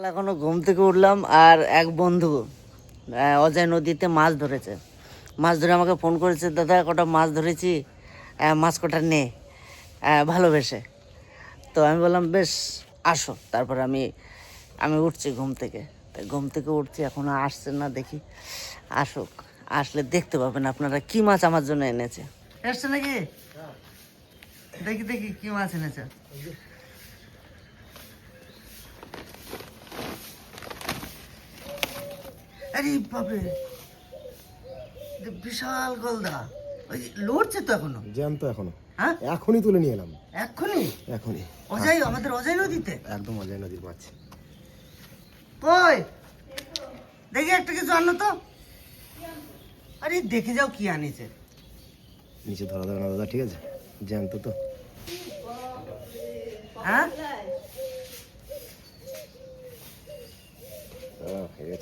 সকাল এখনও ঘুম থেকে উঠলাম আর এক বন্ধু অজয় নদীতে মাছ ধরেছে। মাছ ধরে আমাকে ফোন করেছে, দাদা, কটা মাছ ধরেছি? মাছ কটা নে। ভালোবেসে। তো আমি বললাম, বেশ, আসো। তারপর আমি আমি উঠছি ঘুম থেকে। তাই ঘুম থেকে উঠছি, এখনও আসছে না, দেখি। আসুক, আসলে দেখতে পাবেন আপনারা কি মাছ আমার জন্য এনেছে। এসছে নাকি? দেখি দেখি, কি মাছ এনেছে। আরে বাপরে। বিশাল গলদা। ওই লড়ছে তো এখনও? জ্যান্ত এখনও। হ্যাঁ? এখনই তুলে নিয়ে এলাম। এক্ষুনি এখনই। অজয় আমাদের অজয় নদীতে? একদম অজয় নদীর মাছ। কই? দেখি একটা কিছু আনো তো। আরে দেখে যাও কি আনিছে নিচে ধরা ধরা না দাদা ঠিক আছে? জ্যান্ত তো। হ্যাঁ?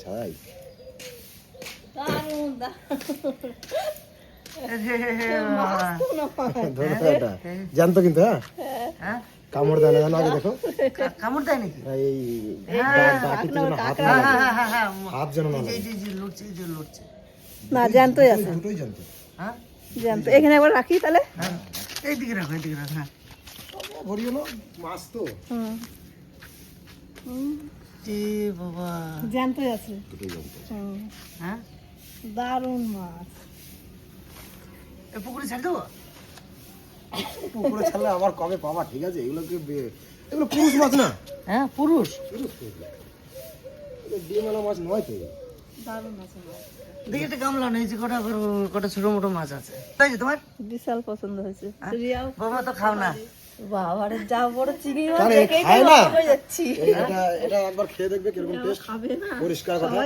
ছাড়াই। আরে বাবা। ধরো তো এটা জ্যান্ত কিন্তু হ্যাঁ? হ্যাঁ। কামড় দেয় না আগে দেখো। কামড় দেয় নাকি? এই হাত হ্যাঁ লাগে। হ্যাঁ হ্যাঁ হ্যাঁ। হাত যেন না আছে দুটোই জ্যান্ত হ্যাঁ? জ্যান্ত এখানে একবার রাখি তাহলে। হ্যাঁ এইদিকে রাখো এইদিকে রাখো হ্যাঁ। ভরি হলো মাছ তো। হুম। বাবা। জ্যান্তই আছে। দুটোই হ্যাঁ? দারুণ মাছ। পুকুরে ছাড় দেবো? পুকুরে ছাড়লে আবার কবে পাবা? ঠিক আছে এগুলোকে এগুলো পুরুষ মাছ না? হ্যাঁ পুরুষ। পুরুষ মাছ। নয় তো। দারুণ মাছ দেখি একটা গামলা নেই যে কটা কটা ছোট মোটো মাছ আছে। তাই তোমার? বিশাল পছন্দ হয়েছে। রিয়াও বাবা তো খাও না। বাবারে যা বড় চিংড়ি মাছ তাহলে দেখেই খায় না? যাচ্ছি। এটা এটা একবার খেয়ে দেখবে কীরকম টেস্ট খাবে না। পরিষ্কার কথা।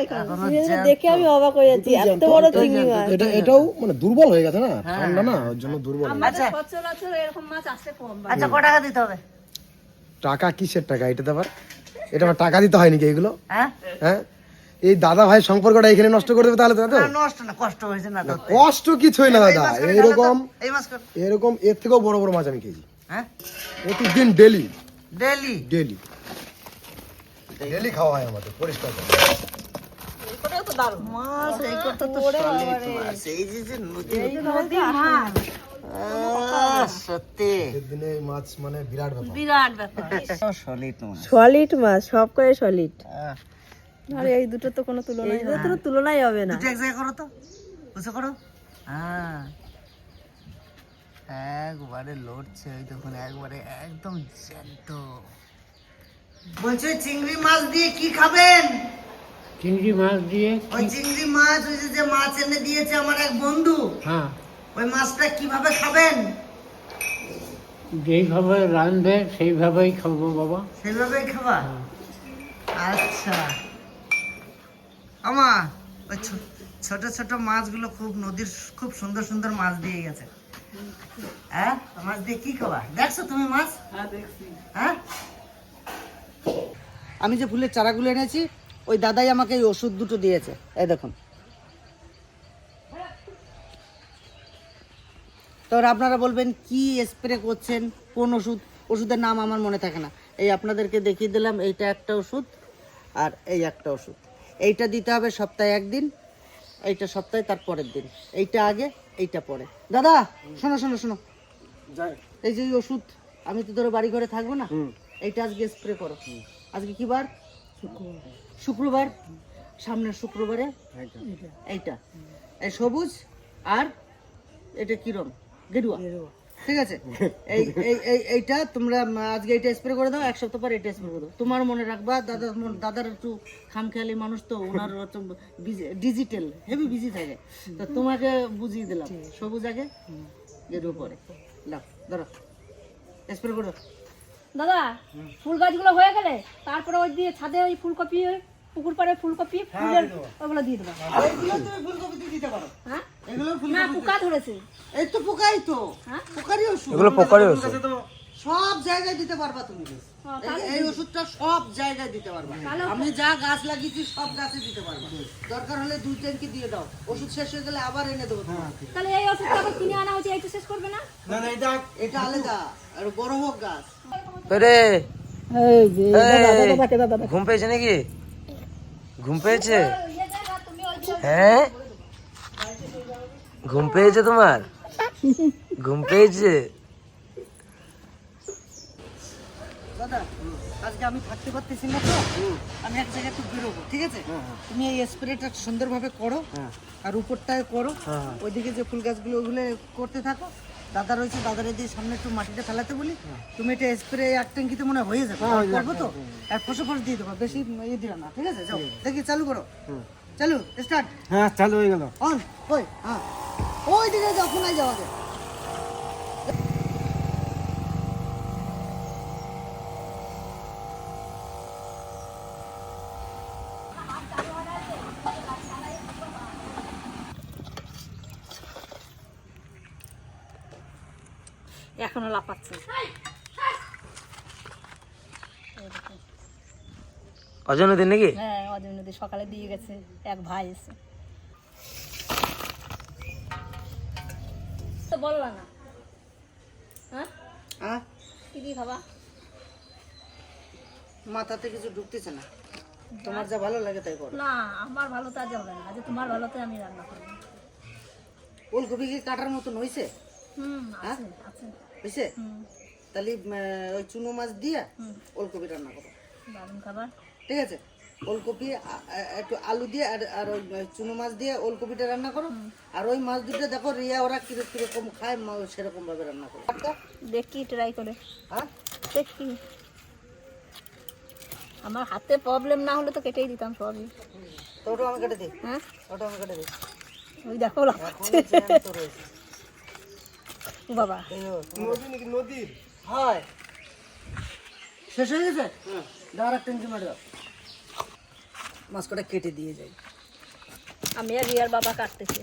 দেখে আমি অবাক হয়ে যাচ্ছি এত বড় চিংড়ি মাছ। এটা এটাও মানে দুর্বল হয়ে গেছে না? ঠান্ডা না? ওর জন্য দুর্বল হয়ে। আচ্ছা এরকম মাছ আসতে কম। আচ্ছা ক টাকা দিতে হবে? টাকা কিসের টাকা? এটা আবার এটা আবার টাকা দিতে হয় নাকি এগুলো? হ্যাঁ? হ্যাঁ? এই দাদা ভাই সম্পর্কটা এখানে নষ্ট করে দেবে তাহলে তো নষ্ট না কষ্ট হয়েছে না কষ্ট কিছুই না দাদা। এরকম এরকম এর থেকেও বড় বড় মাছ আমি খেয়েছি। হ্যাঁ? প্রতিদিন ডেলি। ডেলি? ডেলি। ডেলি খাওয়া হয় আমাদের পরিষ্কার করে। মানে সলিড মাছ। সব করে সলিড। আর এই দুটো তো কোনো তুলনাই এই দুটো তুলনাই হবে না। দুটো এক জায়গায় করো তো। করো। হ্যাঁ একবারে লড়ছে ওই দেখুন একবারে একদম জ্যান্ত। বলছে চিংড়ি মাছ দিয়ে কি খাবেন? চিংড়ি মাছ দিয়ে ওই চিংড়ি মাছ ওই যে মাছ এনে দিয়েছে আমার এক বন্ধু হ্যাঁ। ওই মাছটা কীভাবে খাবেন? যেইভাবে রাঁধবে সেইভাবেই খাব বাবা। সেইভাবেই খাবা? আচ্ছা। আমা ওই ছোট ছোট মাছগুলো খুব নদীর খুব সুন্দর সুন্দর মাছ দিয়ে গেছে। হ্যাঁ মাছ দিয়ে কি খাবা? দেখছ তুমি মাছ? হ্যাঁ আমি যে ফুলের চারাগুলো এনেছি ওই দাদাই আমাকে এই ওষুধ দুটো দিয়েছে। এই দেখুন। তোর আপনারা বলবেন কি স্প্রে করছেন? কোন ওষুধ? ওষুধের নাম আমার মনে থাকে না। এই আপনাদেরকে দেখিয়ে দিলাম এইটা একটা ওষুধ আর এই একটা ওষুধ। এইটা দিতে হবে সপ্তাহে একদিন এইটা সপ্তাহে তার পরের দিন। এইটা আগে এইটা পরে। দাদা শোনো শোনো শোনো। এই যে ওষুধ আমি তো ধরো বাড়ি ঘরে থাকব না এইটা আজকে স্প্রে করো। আজকে কি বার? শুক্রবার। সামনের শুক্রবারে। এইটা। এই সবুজ আর এটা কিরম গেরুয়া। ঠিক আছে? এই এই এই এইটা তোমরা আজকে এইটা স্প্রে করে দাও এক সপ্তাহ পর এটা স্প্রে করে দাও। তোমার মনে রাখবা দাদা মন- দাদার একটু খামখেয়ালি মানুষ তো ওনার ডিজিটাল হেভি বিজি থাকে। তো তোমাকে বুঝিয়ে দিলাম সবুজ আগে গেরুয়া পরে লাও ধরো। স্প্রে করে দাও। দাদা ফুল গাছগুলো হয়ে গেলে তারপরে ওই দিয়ে ছাদে ওই ফুলকপি ওই পুকুর পাড়ে ফুলকপি ফুলের ওগুলো দিয়ে দেবো। ফুলকপিতে দিতে পারো। হ্যাঁ? এগুলো না পোকা ধরেছে। এই তো পোকাই তো। হ্যাঁ? পোকারই ওষুধ। এগুলো পোকারই ওষুধ। সব জায়গায় দিতে পারবা তুমি। এই- এই ওষুধটা সব জায়গায় দিতে পারবা। আমি যা গাছ লাগিয়েছি সব গাছে দিতে পারবা। দরকার হলে দুই ট্যাঙ্কি দিয়ে দাও। ওষুধ শেষ হয়ে গেলে আবার এনে দেবো তাহলে এই ওষুধটা আবার কিনে আনা হচ্ছে এইটা শেষ করবে না? এটা আলাদা। আর বড় হোক গাছ। রে ঘুম পেয়েছে নাকি? ঘুম পেয়েছে? হ্যাঁ? ঘুম পেয়েছে তোমার? ঘুম পেয়েছে? দাদা আজকে আমি থাকতে পারতেছি না তো। আমি এক জায়গায় একটু বেরোবো ঠিক আছে? তুমি এই স্প্রেটা সুন্দরভাবে করো আর উপরটায় করো। ওইদিকে যে ফুল গাছগুলো ওগুলো করতে থাকো। দাদা রয়েছে দাদারে দিয়ে সামনে একটু মাটিটা ফেলাতে বলি। তুমি এটা স্প্রে এক ট্যাঙ্কিতে মনে হয় হয়ে যাবে করব তো? আর ফসে ফস দিয়ে দেবো বেশি ইয়ে দিও না ঠিক আছে? যাও দেখি চালু করো। চালু স্টার্ট হ্যাঁ চালু হয়ে গেল। অন ওই হ্যাঁ। ওই দিকে যাও কোনায় যাও আগে এখনও লাপাচ্ছে অজয় দিন নাকি? হ্যাঁ অজয় নদী সকালে দিয়ে গেছে এক ভাই এসে। বললা না। হ্যাঁ? হ্যাঁ কি দিয়ে খাবা? মাথাতে কিছু ঢুকতেছে না। তোমার যা ভালো লাগে তাই করো। না আমার ভালো তো হবে না। আজ তোমার ভালোতে আমি রান্না করব। ওলকপি কি কাটার মতন হয়েছে হুম আছে আছে। হয়েছে তাহলে ওই চুনো মাছ দিয়ে ওলকপি রান্না করো। দারুণ খাবার। ঠিক আছে? ওলকপি একটু আলু দিয়ে আর আর ওই চুনো মাছ দিয়ে ওলকপিটা রান্না করো। আর ওই মাছ দুটো দেখো রিয়া ওরা কীরকম কীরকম খায় মা- সেরকম ভাবে রান্না করো? দেখি ট্রাই করে। হ্যাঁ? দেখি। আমার হাতে প্রবলেম না হলে তো কেটেই দিতাম সবই। তো ওটা আমি কেটে দিই হ্যাঁ? ওটা আমি কেটে দিই ওই দেখো বাবা। নদী নাকি? নদীর। হয়। শেষ হয়ে গেছে? দাঁড়া ইঞ্চি মারে দাও। মাছ কটা কেটে দিয়ে যাই আমি আর রিয়ার বাবা কাটতেছি।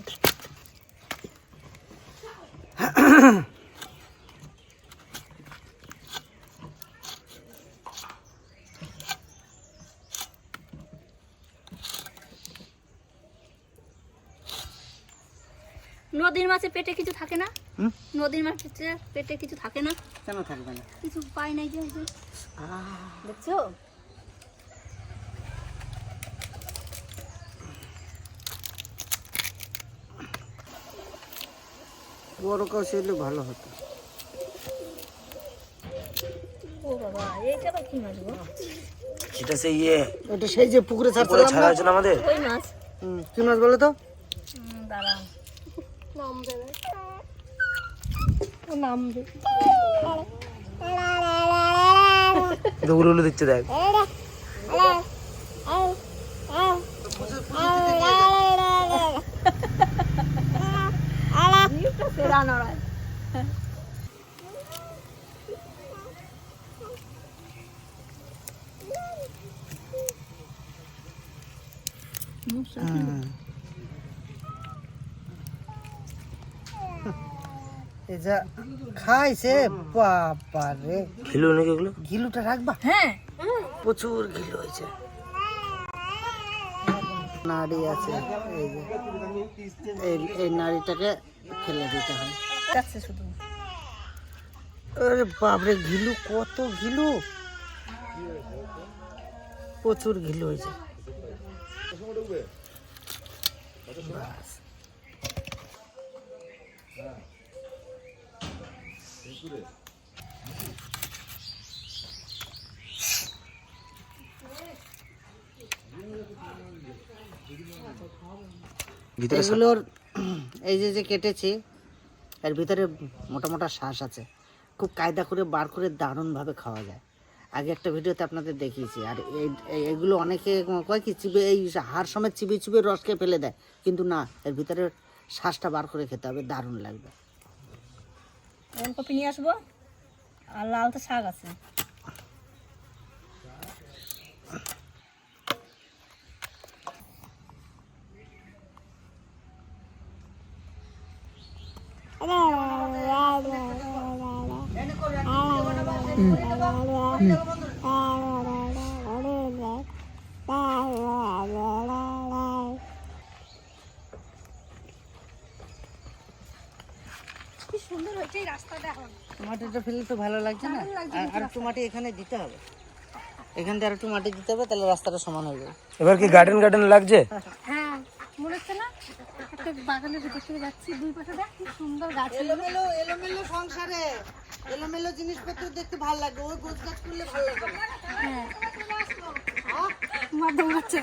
নদীর মাছে পেটে কিছু থাকে না? নদীর মাছের পেটে কিছু থাকে না? কেন থাকবে না? কিছু পাই নাই যে। দেখছ? বড় কাউ ছিল ভালো হতো। ও বাবা এইটা আবার কি মাছ গো? সেটা সেই ইয়ে ওটা সেই যে পুকুরে ছাড়ছিলাম ছাড়া না আমাদের? ওই মাছ। হুম, কি মাছ বলো তো? দাঁড়াও। নাম দেবে দিচ্ছে দেখ। সেরা নড়ায় যা খাইছে বাবা রে। খেলো নাকি এগুলো? ঘিলুটা রাখবা। হ্যাঁ। প্রচুর ঘিলু হয়েছে। নাড়ি আছে এই যে এই নাড়িটাকে ফেলে দিতে হয়। শুধু। আরে বাপরে ঘিলু কত ঘিলু! প্রচুর ঘিলু হয়েছে। বাস। এগুলোর এই যে যে কেটেছি এর ভিতরে মোটা মোটা শ্বাস আছে। খুব কায়দা করে বার করে দারুণভাবে খাওয়া যায়। আগে একটা ভিডিওতে আপনাদের দেখিয়েছি আর এই এই- এগুলো অনেকে কয় কি চিবে এই হাড় সময় চিবিয়ে চিবিয়ে রস খেয়ে ফেলে দেয়। কিন্তু না এর ভিতরে শ্বাসটা বার করে খেতে হবে দারুণ লাগবে। নিয়ে আসব আর লাল তো শাক আছে কি সুন্দর হচ্ছে এই রাস্তাটা এখন টমাটোটা ফেলে তো ভালো লাগছে না? আর- আর টমাটো এখানে দিতে হবে। এখান থেকে আর একটু মাটি দিতে হবে তাহলে রাস্তাটা সমান হয়ে যাবে। এবার কি গার্ডেন গার্ডেন লাগছে? হ্যাঁ মনে হচ্ছে না একটা বাগানের ভিতর থেকে যাচ্ছি। দুই পাশে দেখ কি সুন্দর গাছ। এলোমেলো এলোমেলো সংসারে। এলোমেলো জিনিসপত্র দেখতে ভালো লাগে ওই গোছ গাছ করলে ভালো লাগে। হ্যাঁ। হচ্ছে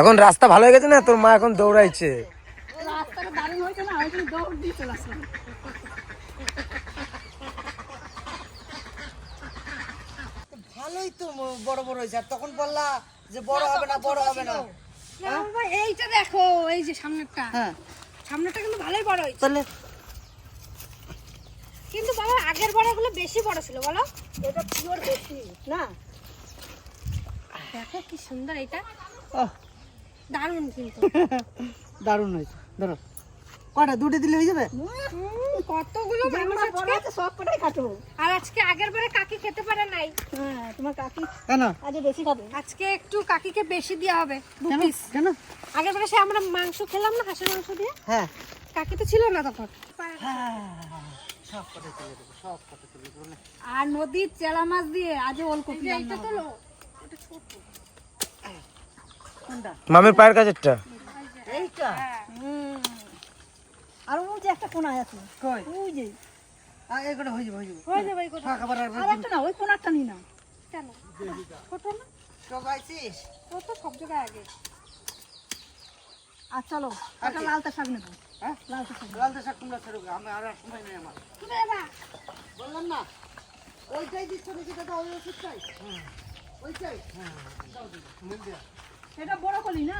এখন রাস্তা ভালো হয়ে গেছে না? তোর মা এখন দৌড়াইছে। রাস্তাটা দারুণ হয়েছে না? ওই দৌড় দিয়ে চলে আসলাম। ভালোই তো বড় বড় হয়েছে। আর তখন বললা যে বড় হবে না বড় হবে না। এইটা দেখো এই যে সামনেরটা। হ্যাঁ। সামনেরটা কিন্তু ভালোই বড় হয়েছে। তাহলে কিন্তু বাবা আগের বড়গুলো বেশি বড় ছিল বলো? এটা পিওর বেশি না? দেখো কি সুন্দর এটা। ওহ, দারুণ কিন্তু। দারুণ হয়েছে। ধরো। কটা? দুটো দিলে হয়ে যাবে? কতগুলো মানুষ আজকে? সব কটাই খাটো। আর আজকে আগের বারে কাকি খেতে পারে নাই। হ্যাঁ তোমার কাকি কেন? আজ বেশি খাবে। আজকে একটু কাকিকে বেশি দেওয়া হবে দু কেন? পিস কেন? আগের বারে সে আমরা মাংস খেলাম না হাঁসের মাংস দিয়ে। হ্যাঁ। কাকি তো ছিল না তখন। সব কটা তুলে দেবো সব কটা তুলে দেবো না। আর নদীর চেলা মাছ দিয়ে আজ ওলকপি এইটা তো মামির পায়ের কাছেরটা? এইটা? আর ওই যে একটা কোনা আছে। কই? ওই যে। আর এগুলো হয়ে যাবে হয়ে যাবে। হয়ে যাবে এই আবার আর আর একটা না ওই কোনারটা নি না কেন? ছোট না? টকাইছিস ও তো সব জায়গায় আগে। আর চলো একটা লালটা শাক নেব। হ্যাঁ? লালটা শাক লালটা শাক কুমড়া ছেড়ে আমি আর সময় নেই আমার। তুমি এবার বললাম না? ওইটাই দিচ্ছ নাকি দাদা ওই ওষুধটাই? ওইটাই? সেটা বড় কলি না?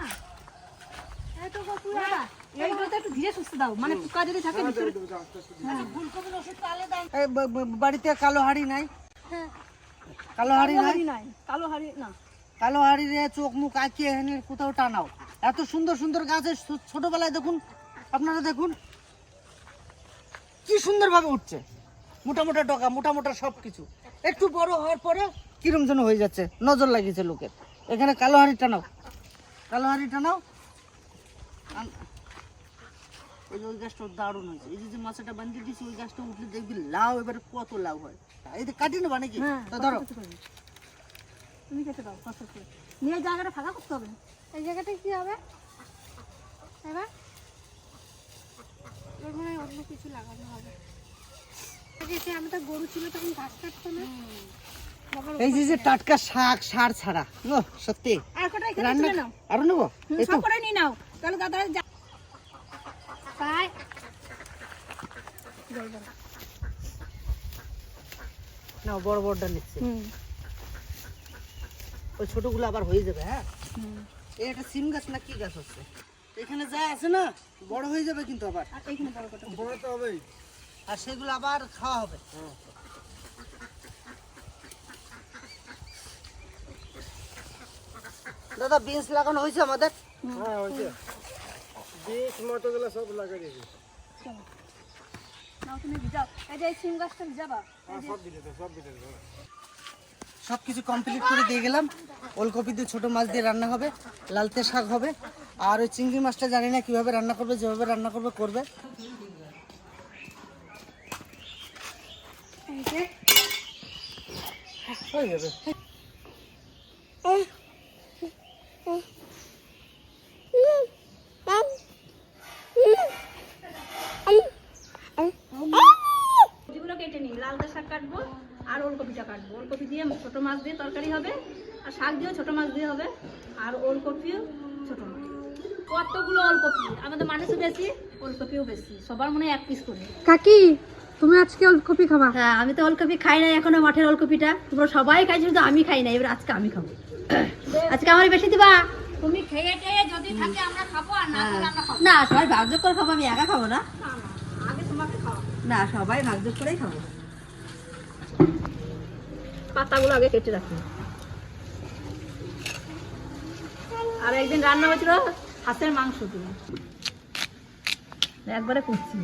বাড়িতে কালো হাড়ি নাই? হ্যাঁ। কালো হাড়ি নাই? হাড়ি নাই। কালো হাড়ি না। কালো হাড়ি রে চোখ মুখ আঁকিয়ে এনে কোথাও টানাও। এত সুন্দর সুন্দর গাছের ছোটবেলায় দেখুন আপনারা দেখুন। কি সুন্দরভাবে উঠছে। মোটা মোটা ডগা মোটা মোটা সব কিছু একটু বড় হওয়ার পরে কিরম যেন হয়ে যাচ্ছে। নজর লাগিয়েছে লোকের। এখানে কালো হাড়ি টানাও। কালো হাড়ি টানাও। ওই যে ওই গাছটা দারুণ হয়েছে। এই যে মাছটা দিয়েছি ওই গাছটা উঠলে দেখবি লাউ এবারে কত লাউ হয়। এই যে কাটি নেবা নাকি? হ্যাঁ ধরো। তুমি কেটে দাও কষ্ট করে? নিয়ে জায়গাটা ফাঁকা করতে হবে। এই জায়গাটায় কি হবে? এবার? এবার মনে হয় অন্য কিছু লাগানো হবে। আমাদের গরু ছিল তখন ঘাস কাটতো না। এই যে যে টাটকা শাক সার ছাড়া। সত্যি। আর কটা রান্না আরও নেব? সব করে নিয়ে নাও। তাহলে দাদা না বড় বড়টা নিচ্ছে। ওই ছোটগুলো আবার হয়ে যাবে হ্যাঁ? একটা সিম গাছ না কি গাছ হচ্ছে? এখানে যা আছে না বড় হয়ে যাবে কিন্তু আবার। আর বড় কটা বড় তো হবেই। আর সেগুলো আবার খাওয়া হবে। দাদা বিনস লাগানো হয়েছে আমাদের? হ্যাঁ যে সব কিছু কমপ্লিট করে দিয়ে গেলাম। ওলকপি দিয়ে ছোটো মাছ দিয়ে রান্না হবে, লালতে শাক হবে, আর ওই চিংড়ি মাছটা জানি না কীভাবে রান্না করবে, যেভাবে রান্না করবে করবে। হয়ে যাবে সবজিগুলো কেটে নিই লালটা শাক কাটবো আর ওলকপিটা কাটবো ওলকপি দিয়ে ছোট মাছ দিয়ে তরকারি হবে আর শাক দিয়েও ছোট মাছ দিয়ে হবে আর ওলকপিও ছোট মাছ। কতগুলো ওলকপি? আমাদের মানুষও বেশি ওলকপিও বেশি সবার মনে হয় এক পিস করে। কাকি তুমি আজকে ওলকপি খাবা? হ্যাঁ আমি তো ওলকপি খাই না এখনও মাঠের ওলকপিটা। তোমরা সবাই খাইছো কিন্তু আমি খাই না এবার আজকে আমি খাব। আজকে আমার বেশি দিবা? তুমি খেয়ে খেয়ে যদি থাকে আমরা খাব আর না খাব। না সবাই ভাগযোগ করে খাব আমি একা খাব না। আগে তোমাকে খাওয়া না সবাই ভাগযোগ করেই খাব। পাতাগুলো আগে কেটে রাখি। আর একদিন রান্না হয়েছিল হাতের মাংস দিয়ে। একবারে করছি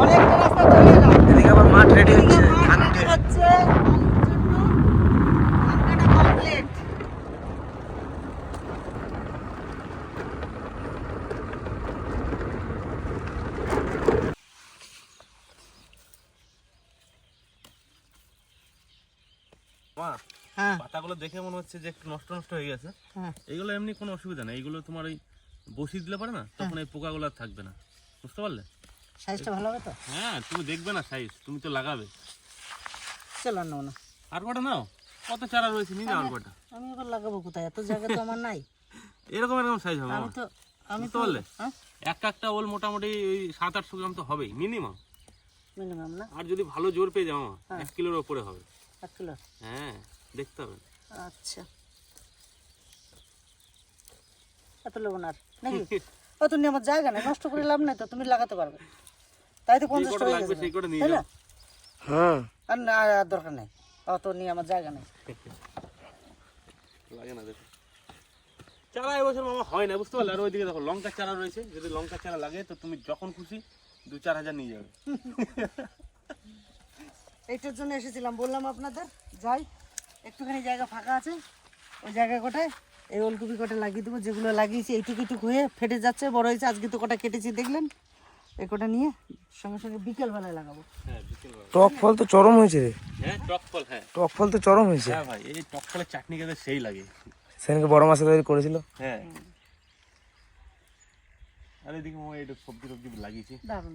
অনেকটা রাস্তা চলে এলাম এদিকে আবার মাঠ রেডি হচ্ছে ধান হচ্ছে হচ্ছে কমপ্লিট মা হ্যাঁ পাতাগুলো দেখে মনে হচ্ছে যে একটু নষ্ট নষ্ট হয়ে গেছে। এগুলো এমনি কোনো অসুবিধা নেই। এগুলো তোমার ওই বসিয়ে দিলে পারে না তখন এই পোকাগুলো আর থাকবে না। বুঝতে পারলে? সাইজটা ভালো হবে তো? হ্যাঁ তুমি দেখবে না সাইজ তুমি তো লাগাবে। চলো না না। আর কটা নাও? কত চারা রয়েছে? নিয়ে আর কটা। আমি আবার লাগাবো কোথায়? এত জায়গা তো আমার নাই। এরকম এরকম সাইজ হবে আমি তো আমি তো পারলে? হ্যাঁ? একটা একটা ওল মোটামুটি ওই সাত আটশো গ্রাম তো হবেই মিনিমাম মিনিমাম না? আর যদি ভালো জোর পেয়ে যাও হ্যাঁ। এক কিলোর ওপরে হবে। এক কিলো? হ্যাঁ দেখতে হবে। আচ্ছা। এত আর নাকি? অত নিয়ে আমার জায়গা নেই নষ্ট করে লাভ নাই তো তুমি লাগাতে পারবে। তাই তো পঞ্চাশ টাকা লাগবে সেই কটা নিয়ে না? হ্যাঁ। আর না আর দরকার নেই। অত নিয়ে আমার জায়গা নেই। লাগে না দেখো। চারা এবছর মামা হয় না বুঝতে পারলে? আর ওইদিকে দেখো লঙ্কা চারা রয়েছে। যদি লঙ্কা চারা লাগে তো তুমি যখন খুশি দু চার হাজার নিয়ে যাবে। এইটার জন্য এসেছিলাম বললাম আপনাদের যাই। একটুখানি জায়গা ফাঁকা আছে ওই জায়গা কোটায় এই ওলকপি কটা লাগিয়ে দেবো যেগুলো লাগিয়েছি এইটুকু এইটুকু হয়ে ফেটে যাচ্ছে বড় হয়েছে আজকে তো কটা কেটেছি দেখলেন? এই কটা নিয়ে সঙ্গে সঙ্গে বিকেলবেলায় লাগাবো। হ্যাঁ টক ফল তো চরম হয়েছে রে। হ্যাঁ টক ফল হ্যাঁ। টক ফল তো চরম হয়েছে। হ্যাঁ ভাই এই টক ফলের চাটনি খেতে সেই লাগে। সেদিনকে বড় মাছের তৈরি করেছিল। হ্যাঁ। আর এদিকে মামা একটু সবজি টবজি লাগিয়েছি। ভালো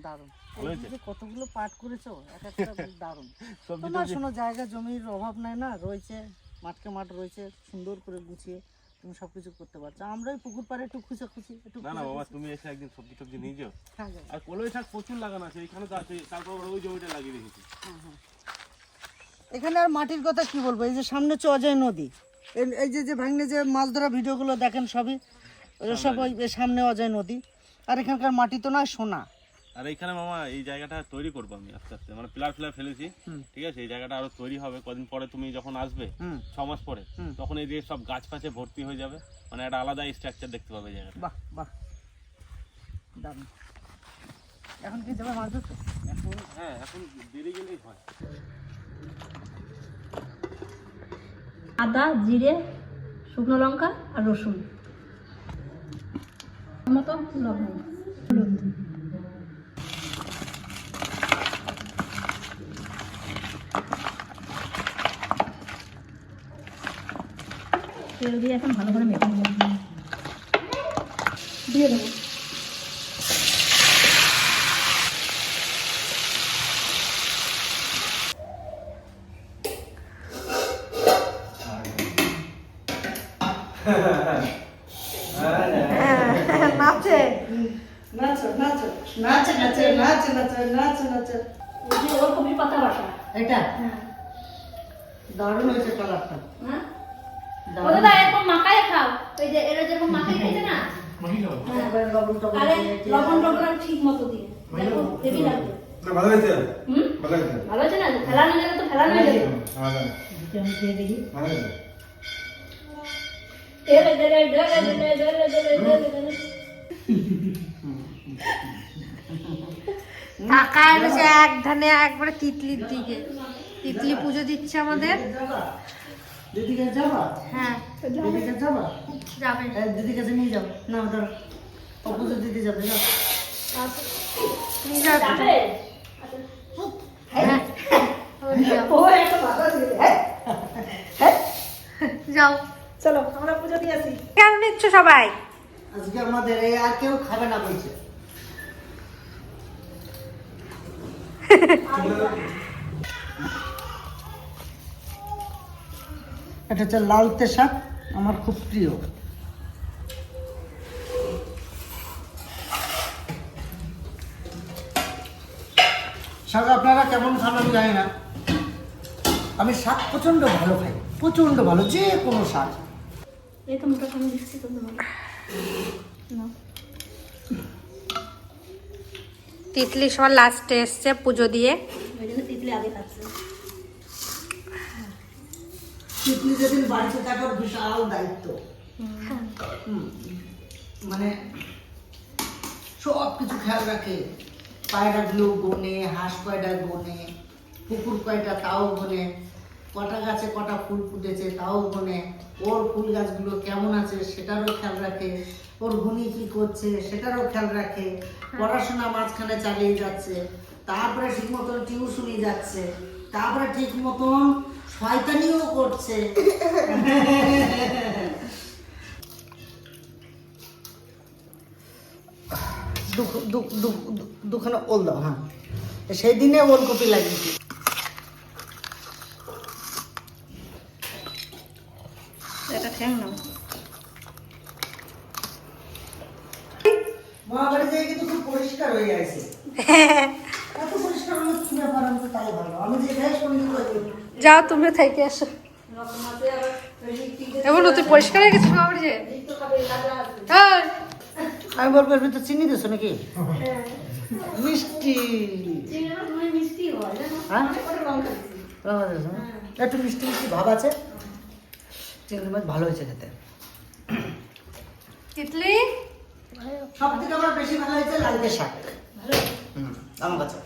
হয়েছে? যে কতগুলো পাট করেছ এক একটা সবজি তোমার শোনো জায়গা জমির অভাব নাই না? রয়েছে মাঠকে মাঠ রয়েছে সুন্দর করে গুছিয়ে তুমি সবকিছু করতে পারছ। আমরাই পুকুর পাড়ে একটু খুঁজে খুঁজি একটু না না বাবা তুমি এসে একদিন সবজি টবজি নিয়ে যাও। হ্যাঁ, আর কলই শাক প্রচুর লাগানো আছে এখানে তো আছে তারপর ওই জমিটা লাগিয়ে রেখেছি। এখানে আর মাটির কথা কি বলব? এই যে সামনে হচ্ছে অজয় নদী এই- যে যে ভাঙনে যে মাছ ধরা ভিডিওগুলো দেখেন সবই সব ওই সামনে অজয় নদী। আর এখানকার মাটি তো নয় সোনা। আর এইখানে মামা এই জায়গাটা তৈরি করব আমি আস্তে আস্তে। মানে পিলার ফিলার ফেলেছি। ঠিক আছে এই জায়গাটা আরও তৈরি হবে। কদিন পরে তুমি যখন আসবে ছ মাস পরে তখন এই যে সব গাছ ফাছে ভর্তি হয়ে যাবে। মানে একটা আলাদা স্ট্রাকচার দেখতে পাবে এই জায়গাটা। বাহ বাহ। দারুণ। এখন কি যাবে মাছ ধরতে? এখন হ্যাঁ এখন দেরি গেলেই হয়। আদা জিরে শুকনো লঙ্কা আর রসুন। মতো লবণ হলুদ তেল দিয়ে এখন ভালো করে মেখে নেব দিয়ে দেবো নাচে নাচো নাচো নাচে নাচে নাচে নাচে নাচে নাচে ওই যে ওলকপির পাতা বাটা এটা হ্যাঁ দারুণ হয়েছে কালারটা হ্যাঁ ওটা তো এরকম মাখায় খাও ওই যে এরা যেরকম মাখায় খাইছে না লবণ টবণ ঠিক মতো দিয়ে হেভি লাগবে ভালো হয়েছে হুম ভালো হয়েছে ভালো আছে না ফেলানো গেলে তো ফেলানো দিয়ে ভালো হয়েছে তেলে দেলে দেলে দেলে দেলে দেলে দেলে দেলে কাকা এনেছে এক ধানে একবারে তিতলির দিকে। তিতলি পুজো দিচ্ছে আমাদের। যাবা দিদিকে যাবা? হ্যাঁ। দিদিকে যাবা? যাবে। দিদির কাছে নিয়ে যাও। না ধরো অপুজো দিদি যাবে যাও। যাবে। হ্যাঁ। ওই যাও। চলো আমরা পুজো দিয়ে আসি। কেন নিচ্ছ সবাই? আজকে আমাদের এই আর কেউ খাবে না বলছে। এটা হচ্ছে লালতে শাক আমার খুব প্রিয়। শাক আপনারা কেমন খান আমি জানি না। আমি শাক প্রচণ্ড ভালো খাই, প্রচণ্ড ভালো, যে কোনো শাক। এই তো মোটা তিতলি সবার লাস্টে এসছে পুজো দিয়ে। তিতলি যেদিন বাড়িতে থাকার বিশাল দায়িত্ব। মানে সব কিছু খেয়াল রাখে। পায়রাগুলো গোনে হাঁস কয়টা গোনে পুকুর কয়টা তাও গোনে কটা গাছে কটা ফুল ফুটেছে তাও গোনে ওর ফুল গাছগুলো কেমন আছে সেটারও খেয়াল রাখে ওর গুনি কি করছে সেটারও খেয়াল রাখে পড়াশোনা মাঝখানে চালিয়ে যাচ্ছে তারপরে ঠিক মতন টিউশনি যাচ্ছে তারপরে ঠিক মতন শয়তানিও করছে। দুখানা ওল দাও হ্যাঁ। সেই দিনে ওলকপি লাগিয়েছি এটা ঠ্যাং নাও মহাবাড়ি থেকে কিন্তু খুব পরিষ্কার হয়ে আছে এত পরিষ্কার হলো কি ব্যাপার আমি তো তাই ভালো আমি যেখানে সঙ্গী করে যাও তুমি থেকে এসো। এমন তুই পরিষ্কার হয়ে গেছিস বাবার যে? আমি বলব এর ভিতরে চিনি দিছো নাকি? মিষ্টি। হ্যাঁ লঙ্কা দিছো, হ্যাঁ? একটু মিষ্টি মিষ্টি ভাব আছে? চিংড়ি মাছ ভালো হয়েছে খেতে? তিতলি সব থেকে আমার বেশি ভালো হয়েছে লালকে শাক ভালো আমার কাছে।